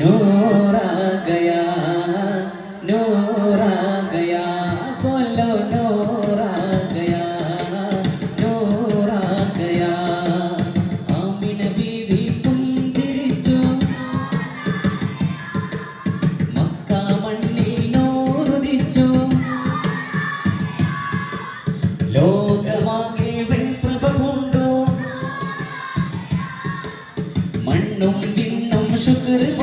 നൂറാകയാ നൂറാകയാ പൊല്ലോ നൂറാകയാ നൂറാകയാ. ആമിന ബീവി പുഞ്ചിരിച്ചു. മക്ക മണ്ണിൽ നോറുദിച്ചു ലോകമാകെ വെൺപുൽപ പൂണ്ടു മണ്ണും വിണ്ണും ശുക്രവ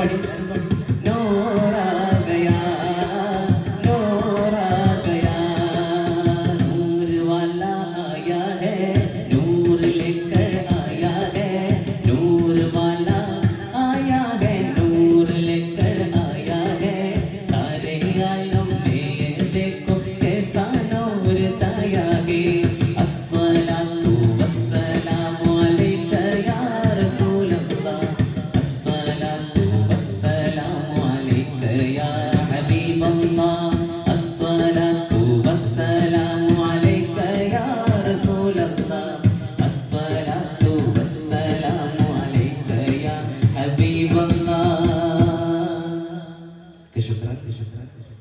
everybody. Kishukran, Kishukran, Kishukran.